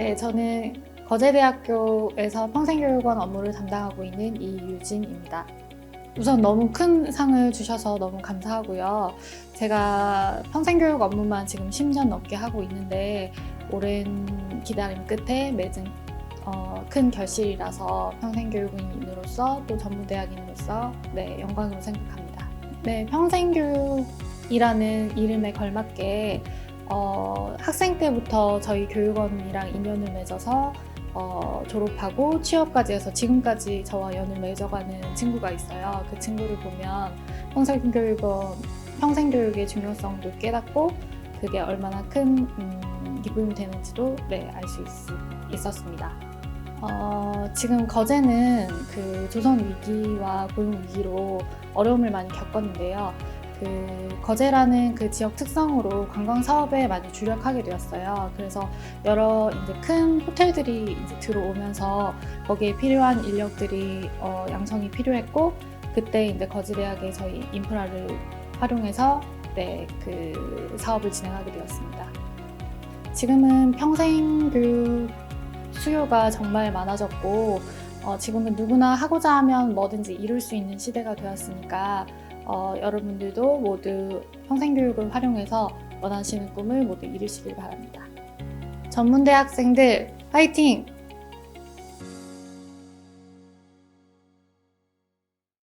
네, 저는 거제대학교에서 평생교육원 업무를 담당하고 있는 이유진입니다. 우선 너무 큰 상을 주셔서 너무 감사하고요. 제가 평생교육 업무만 지금 10년 넘게 하고 있는데 오랜 기다림 끝에 맺은 어, 큰 결실이라서 평생교육인으로서 또 전문대학인으로서 네, 영광으로 생각합니다. 네, 평생교육이라는 이름에 걸맞게 어, 학생 때부터 저희 교육원이랑 인연을 맺어서 어, 졸업하고 취업까지 해서 지금까지 저와 연을 맺어가는 친구가 있어요. 그 친구를 보면 평생교육원, 평생교육의 중요성도 깨닫고 그게 얼마나 큰 음, 기쁨이 되는지도 네, 알 수 있었습니다. 어, 지금 거제는 그 조선 위기와 고용 위기로 어려움을 많이 겪었는데요. 그 거제라는 그 지역 특성으로 관광 사업에 많이 주력하게 되었어요. 그래서 여러 이제 큰 호텔들이 이제 들어오면서 거기에 필요한 인력들이 어, 양성이 필요했고 그때 이제 거제대학의 저희 인프라를 활용해서 네, 그 사업을 진행하게 되었습니다. 지금은 평생 교육 수요가 정말 많아졌고 어, 지금은 누구나 하고자 하면 뭐든지 이룰 수 있는 시대가 되었으니까 어, 여러분들도 모두 평생교육을 활용해서 원하시는 꿈을 모두 이루시길 바랍니다. 전문대 학생들 화이팅!